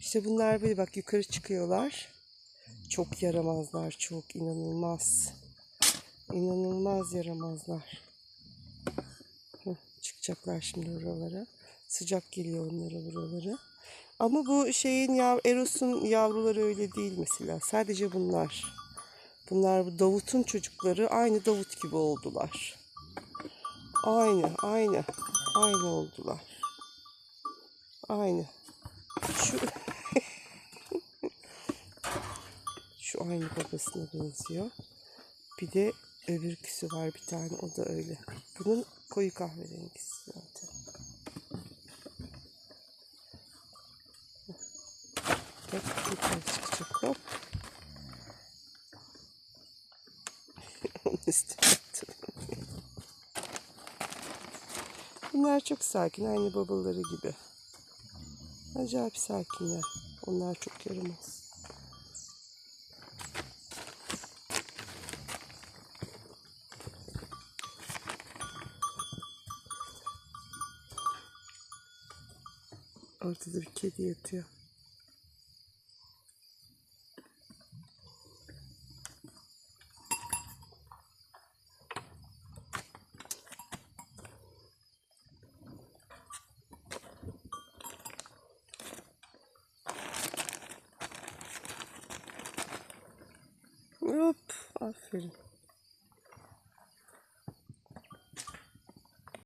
İşte bunlar böyle bak yukarı çıkıyorlar. Çok yaramazlar, çok inanılmaz. İnanılmaz yaramazlar. Heh, çıkacaklar şimdi oralara. Sıcak geliyor onlara buraları. Ama bu şeyin yav Eros'un yavruları öyle değil mesela. Sadece bunlar. Bunlar bu Davut'un çocukları aynı Davut gibi oldular. Aynı, aynı. Aynı oldular. Aynı. Şu Şu aynı babasına benziyor. Bir de öbürküsü var bir tane o da öyle. Bunun koyu kahverengisi zaten. Bak yukarı çıkacak hop. Bunlar çok sakin aynı babaları gibi. Acayip sakinler. Onlar çok yaramaz. Ortada bir kedi yatıyor. Hop, aferin.